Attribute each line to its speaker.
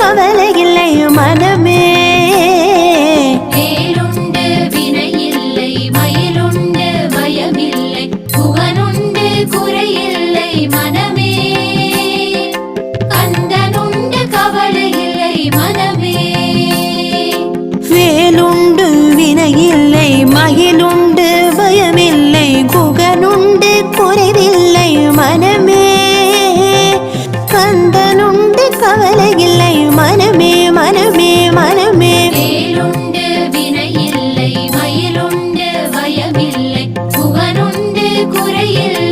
Speaker 1: கவலை இல்லை மனமே.
Speaker 2: வேலுண்டு வினையில்லை
Speaker 1: மயிலுண்டு பயமில்லை. புகனுண்டு குறையில்லை மனமே. குறையில்